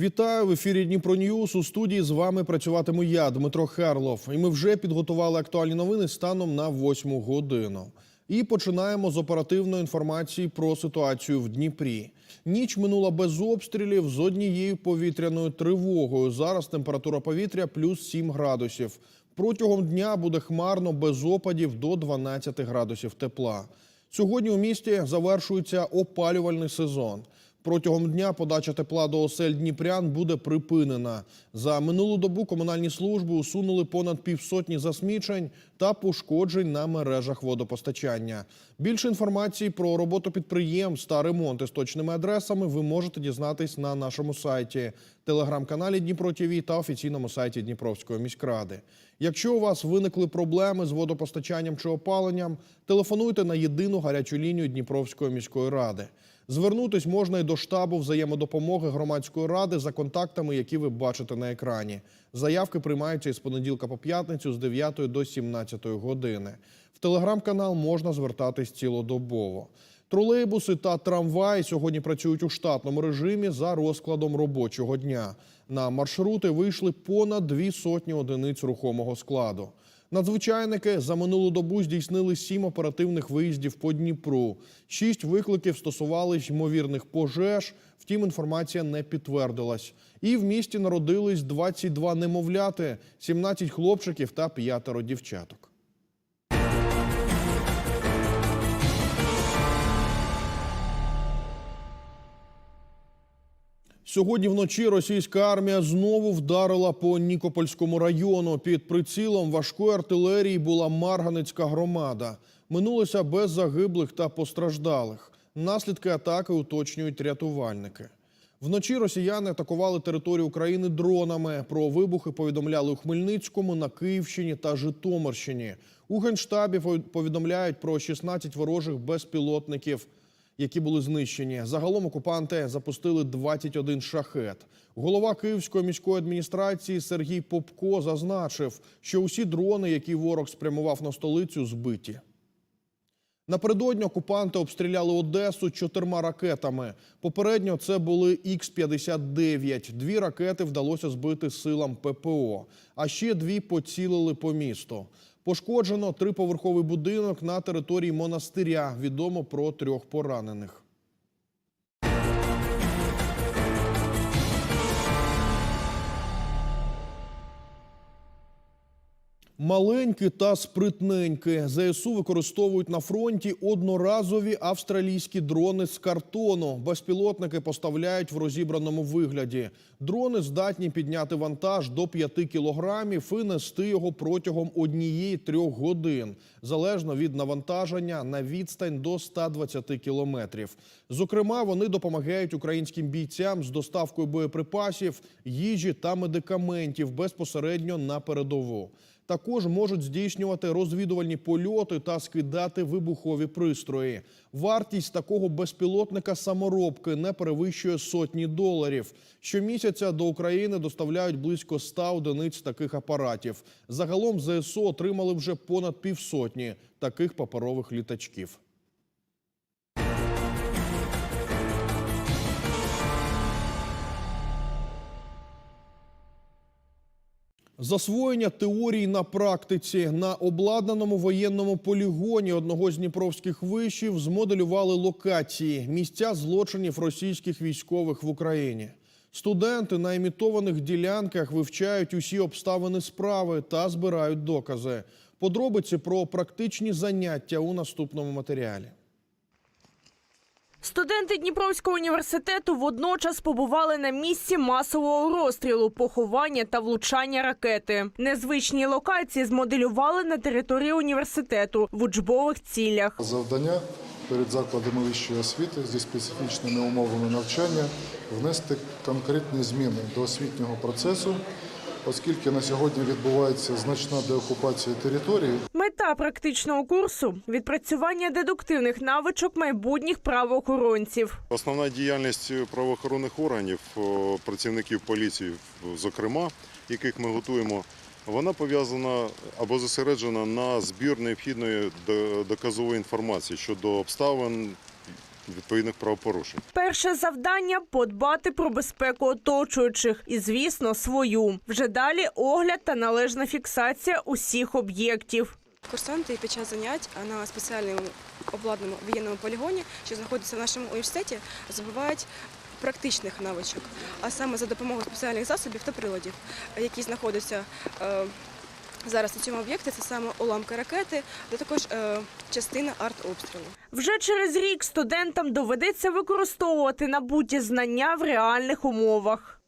Вітаю в ефірі Дніпро Ньюс. У студії з вами працюватиму я, Дмитро Херлов. І ми вже підготували актуальні новини станом на 8 годину. І починаємо з оперативної інформації про ситуацію в Дніпрі. Ніч минула без обстрілів з однією повітряною тривогою. Зараз температура повітря плюс 7 градусів. Протягом дня буде хмарно без опадів до 12 градусів тепла. Сьогодні у місті завершується опалювальний сезон. Протягом дня подача тепла до осель дніпрян буде припинена. За минулу добу комунальні служби усунули понад півсотні засмічень та пошкоджень на мережах водопостачання. Більше інформації про роботу підприємств та ремонти з точними адресами ви можете дізнатись на нашому сайті, телеграм-каналі Дніпро ТВ та офіційному сайті Дніпровської міськради. Якщо у вас виникли проблеми з водопостачанням чи опаленням, телефонуйте на єдину гарячу лінію Дніпровської міської ради. Звернутись можна і до штабу взаємодопомоги громадської ради за контактами, які ви бачите на екрані. Заявки приймаються із понеділка по п'ятницю з 9 до 17 години. В телеграм-канал можна звертатись цілодобово. Тролейбуси та трамваї сьогодні працюють у штатному режимі за розкладом робочого дня. На маршрути вийшли понад дві сотні одиниць рухомого складу. Надзвичайники за минулу добу здійснили сім оперативних виїздів по Дніпру. Шість викликів стосувались ймовірних пожеж. Втім, інформація не підтвердилась. І в місті народились 22 немовляти, 17 хлопчиків та п'ятеро дівчаток. Сьогодні вночі російська армія знову вдарила по Нікопольському району. Під прицілом важкої артилерії була Марганицька громада. Минулося без загиблих та постраждалих. Наслідки атаки уточнюють рятувальники. Вночі росіяни атакували територію України дронами. Про вибухи повідомляли у Хмельницькому, на Київщині та Житомирщині. У генштабі повідомляють про 16 ворожих безпілотників які були знищені. Загалом окупанти запустили 21 шахет. Голова Київської міської адміністрації Сергій Попко зазначив, що усі дрони, які ворог спрямував на столицю, збиті. Напередодні окупанти обстріляли Одесу чотирма ракетами. Попередньо це були Х-59. Дві ракети вдалося збити силам ППО, а ще дві поцілили по місту. Пошкоджено триповерховий будинок на території монастиря. Відомо про трьох поранених. Маленькі та спритненькі ЗСУ використовують на фронті одноразові австралійські дрони з картону. Безпілотники поставляють в розібраному вигляді. Дрони здатні підняти вантаж до 5 кілограмів і нести його протягом однієї-трьох годин, залежно від навантаження на відстань до 120 кілометрів. Зокрема, вони допомагають українським бійцям з доставкою боєприпасів, їжі та медикаментів безпосередньо на передову. Також можуть здійснювати розвідувальні польоти та скидати вибухові пристрої. Вартість такого безпілотника саморобки не перевищує сотні доларів. Щомісяця до України доставляють близько 100 одиниць таких апаратів. Загалом ЗСУ отримали вже понад півсотні таких паперових літачків. Засвоєння теорій на практиці на обладнаному воєнному полігоні одного з дніпровських вишів змоделювали локації місця злочинів російських військових в Україні. Студенти на імітованих ділянках вивчають усі обставини справи та збирають докази. Подробиці про практичні заняття у наступному матеріалі. Студенти Дніпровського університету водночас побували на місці масового розстрілу, поховання та влучання ракети. Незвичні локації змоделювали на території університету в учбових цілях. Завдання перед закладами вищої освіти зі специфічними умовами навчання внести конкретні зміни до освітнього процесу, оскільки на сьогодні відбувається значна деокупація території. Мета практичного курсу відпрацювання дедуктивних навичок майбутніх правоохоронців. Основна діяльність правоохоронних органів, працівників поліції, зокрема, яких ми готуємо, вона пов'язана або зосереджена на збір необхідної до- доказової інформації щодо обставин, відповідних правопорушень. Перше завдання подбати про безпеку оточуючих і, звісно, свою. Вже далі огляд та належна фіксація усіх об'єктів. Курсанти під час занять на спеціальному обладнаному воєнному полігоні, що знаходиться в нашому університеті, здобувають практичних навичок, а саме за допомогою спеціальних засобів та приладів, які знаходяться е, зараз на цьому об'єкті. Це саме уламки ракети, де також е, частина артобстрілу. Вже через рік студентам доведеться використовувати набуті знання в реальних умовах.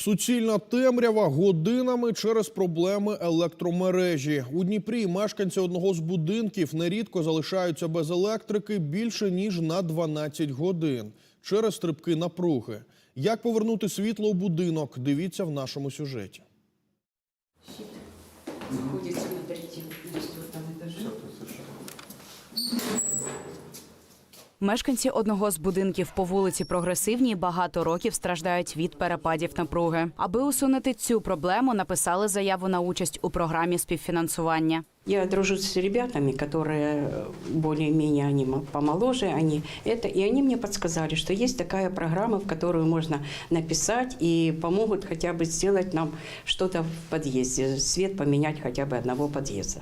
Суцільна темрява годинами через проблеми електромережі. У Дніпрі мешканці одного з будинків нерідко залишаються без електрики більше ніж на 12 годин через стрибки напруги. Як повернути світло у будинок? Дивіться в нашому сюжеті. находится на Мешканці одного з будинків по вулиці Прогресивній багато років страждають від перепадів напруги. Аби усунути цю проблему, написали заяву на участь у програмі співфінансування. Я дружу с ребятами, которые более-менее они мо- помоложе, они это, и они мне подсказали, что есть такая программа, в которую можно написать и помогут хотя бы сделать нам что-то в подъезде, свет поменять хотя бы одного подъезда.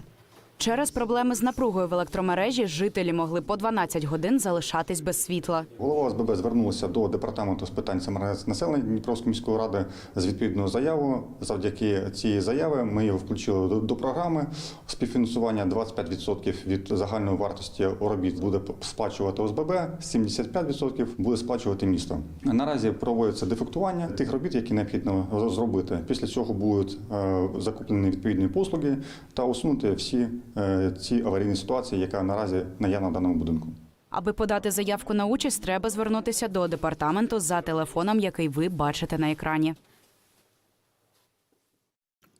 Через проблеми з напругою в електромережі жителі могли по 12 годин залишатись без світла. Голова ОСББ звернулася до департаменту з питань самореалізації населення Дніпровської міської ради з відповідною заявою. Завдяки цієї заяви ми його включили до, до програми. Співфінансування 25% від загальної вартості робіт буде сплачувати ОСББ, 75% буде сплачувати місто. Наразі проводиться дефектування тих робіт, які необхідно зробити. Після цього будуть е, закуплені відповідні послуги та усунути всі е, ці аварійні ситуації, яка наразі наявна в даному будинку. Аби подати заявку на участь, треба звернутися до департаменту за телефоном, який ви бачите на екрані.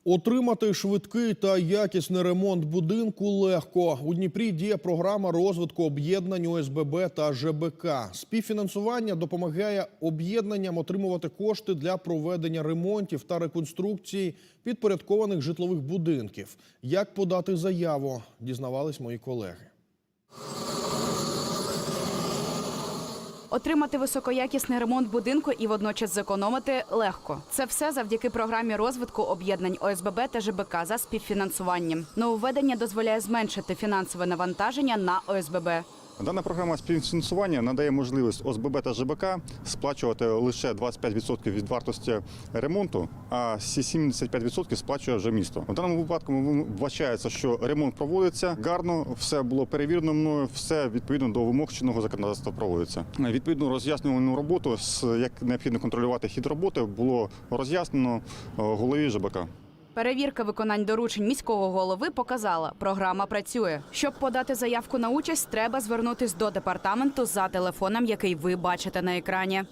Отримати швидкий та якісний ремонт будинку легко. У Дніпрі діє програма розвитку об'єднань ОСББ та ЖБК. Співфінансування допомагає об'єднанням отримувати кошти для проведення ремонтів та реконструкції підпорядкованих житлових будинків. Як подати заяву, дізнавались мої колеги. Отримати високоякісний ремонт будинку і водночас зекономити легко. Це все завдяки програмі розвитку об'єднань ОСББ та ЖБК за співфінансуванням. Нововведення дозволяє зменшити фінансове навантаження на ОСББ. Дана програма співфінансування надає можливість ОСББ та ЖБК сплачувати лише 25% від вартості ремонту, а всі 75% сплачує вже місто. В даному випадку вбачається, що ремонт проводиться гарно, все було перевірено мною, все відповідно до вимог чинного законодавства проводиться. Відповідну роз'яснювальну роботу, як необхідно контролювати хід роботи, було роз'яснено е, голові ЖБК. Перевірка виконань доручень міського голови показала, програма працює. Щоб подати заявку на участь, треба звернутись до департаменту за телефоном, який ви бачите на екрані.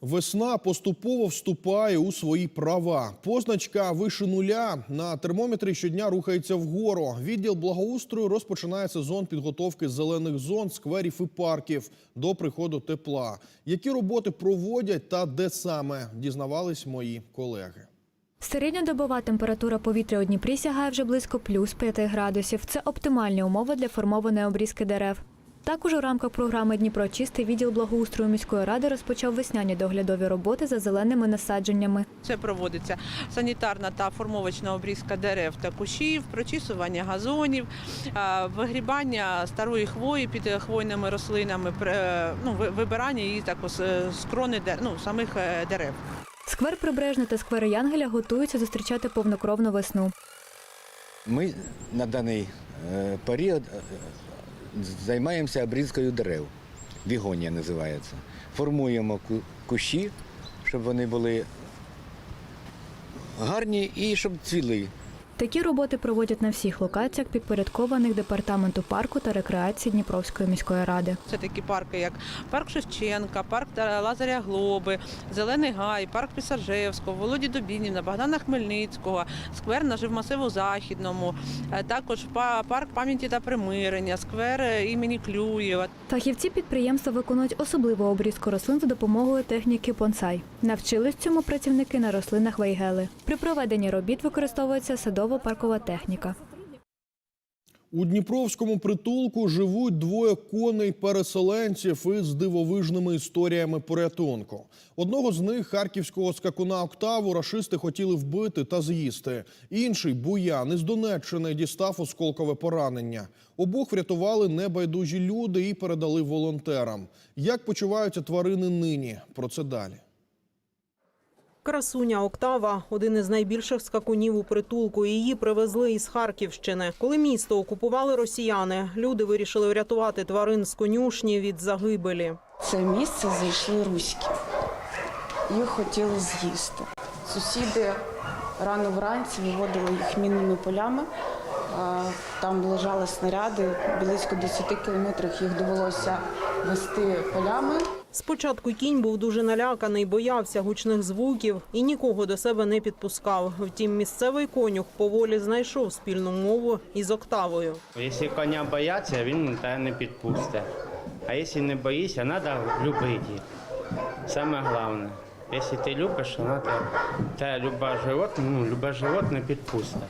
Весна поступово вступає у свої права. Позначка вище нуля на термометрі щодня рухається вгору. Відділ благоустрою розпочинає сезон підготовки зелених зон, скверів і парків до приходу тепла. Які роботи проводять та де саме дізнавались мої колеги. Середньодобова температура повітря у Дніпрі сягає вже близько плюс 5 градусів. Це оптимальні умови для формованої обрізки дерев. Також у рамках програми Дніпро чистий відділ благоустрою міської ради розпочав весняні доглядові роботи за зеленими насадженнями. Це проводиться санітарна та формовочна обрізка дерев та кущів, прочісування газонів, вигрібання старої хвої під хвойними рослинами, ну, вибирання її також е, з крони ну, самих е, дерев. Сквер Прибережний та сквер Янгеля готуються зустрічати повнокровну весну. Ми на даний е, період е, займаємося обрізкою дерев. Вігонія називається. Формуємо кущі, щоб вони були гарні і щоб цвіли. Такі роботи проводять на всіх локаціях, підпорядкованих департаменту парку та рекреації Дніпровської міської ради. Це такі парки, як парк Шевченка, парк Лазаря Глоби, Зелений Гай, парк Пісаржевського, Володі Добініна, Богдана Хмельницького, сквер на Живмасиву Західному, е, також парк пам'яті та примирення, сквер е, імені Клюєва. Фахівці підприємства виконують особливу обрізку рослин за допомогою техніки бонсай. Навчились цьому працівники на рослинах вейгели. При проведенні робіт використовується садово-паркова техніка. У Дніпровському притулку живуть двоє коней-переселенців із дивовижними історіями порятунку. Одного з них, харківського скакуна Октаву, рашисти хотіли вбити та з'їсти. Інший, буян із Донеччини, дістав осколкове поранення. Обох врятували небайдужі люди і передали волонтерам. Як почуваються тварини нині? Про це далі. Красуня Октава один із найбільших скакунів у притулку. Її привезли із Харківщини. Коли місто окупували росіяни, люди вирішили врятувати тварин з конюшні від загибелі. це місце зайшли руські. Їх хотіли з'їсти. Сусіди рано вранці виводили їх мінними полями. Там лежали снаряди, близько 10 кілометрів їх довелося вести полями. Спочатку кінь був дуже наляканий, боявся гучних звуків і нікого до себе не підпускав. Втім, місцевий конюх поволі знайшов спільну мову із Октавою. Якщо коня бояться, він тебе не підпустить. А якщо не боїшся, треба любити. Саме головне. Якщо ти любиш, вона тебе, те люба животне, ну, любе животне підпустить.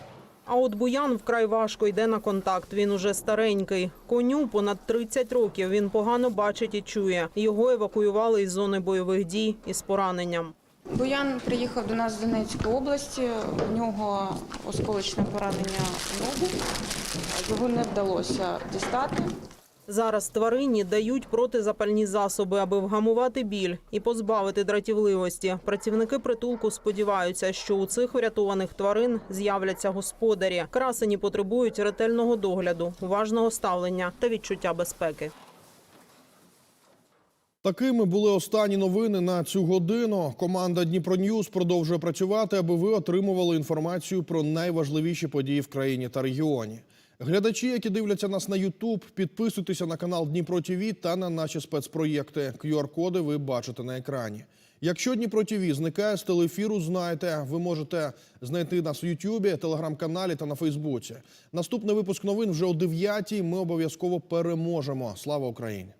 А от Буян вкрай важко йде на контакт. Він уже старенький. Коню понад 30 років. Він погано бачить і чує. Його евакуювали із зони бойових дій із пораненням. Буян приїхав до нас з Донецької області. У нього осколочне поранення в ногу. Його не вдалося дістати. Зараз тварині дають протизапальні засоби, аби вгамувати біль і позбавити дратівливості. Працівники притулку сподіваються, що у цих врятованих тварин з'являться господарі. Красені потребують ретельного догляду, уважного ставлення та відчуття безпеки. Такими були останні новини на цю годину. Команда Дніпро Ньюз продовжує працювати, аби ви отримували інформацію про найважливіші події в країні та регіоні. Глядачі, які дивляться нас на Ютуб, підписуйтеся на канал Дніпро ТВ та на наші спецпроєкти. QR-коди ви бачите на екрані. Якщо Дніпро ТВ зникає з телефіру, знайте, ви можете знайти нас в Ютубі, телеграм-каналі та на Фейсбуці. Наступний випуск новин вже о 9 Ми обов'язково переможемо. Слава Україні!